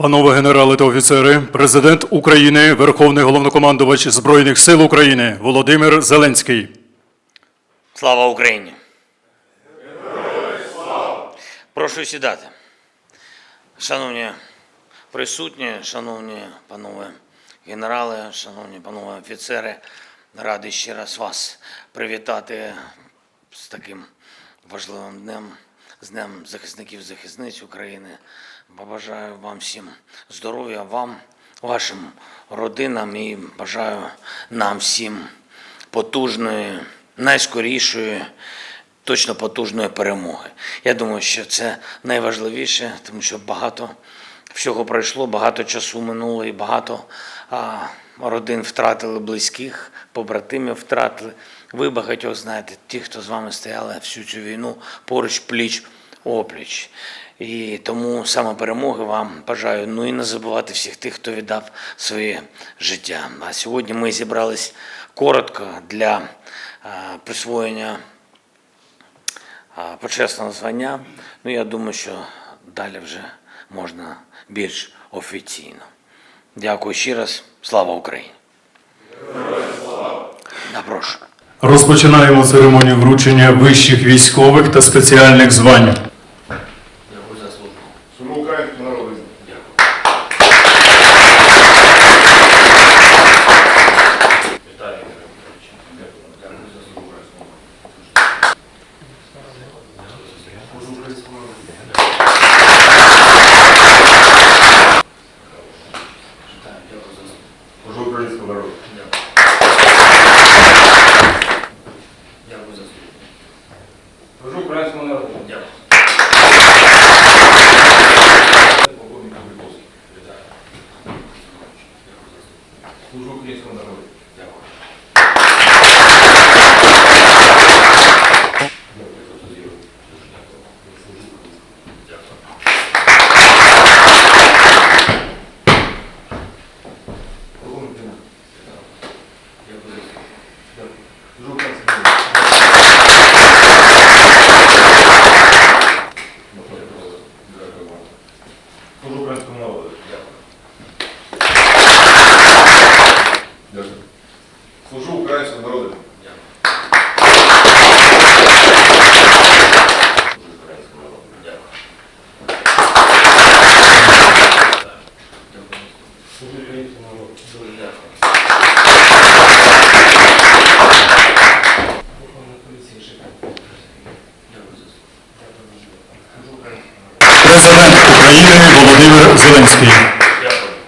Панове генерали та офіцери, президент України, Верховний головнокомандувач Збройних сил України Володимир Зеленський. Слава Україні! Прошу сідати. Шановні присутні, шановні панове генерали, шановні панове офіцери, радий ще раз вас привітати з таким важливим днем, з Днем захисників захисниць України. Побажаю вам всім здоров'я, вам, вашим родинам і бажаю нам всім потужної, найскорішої, точно потужної перемоги. Я думаю, що це найважливіше, тому що багато всього пройшло, багато часу минуло і багато а, родин втратили близьких, побратимів втратили. Ви багатьох знаєте, ті, хто з вами стояли всю цю війну поруч пліч опліч. І тому саме перемоги вам бажаю. Ну і не забувати всіх тих, хто віддав своє життя. А сьогодні ми зібрались коротко для присвоєння почесного звання. Ну я думаю, що далі вже можна більш офіційно. Дякую ще раз. Слава Україні! Напрошу. Розпочинаємо церемонію вручення вищих військових та спеціальних звань. Служу українському народу. Дякую за службу. Служу українському народу. Дякую. Полковник Кобиковський. Служу українському народу. Дякую. Дякую за службу. Президент України Володимир Зеленський.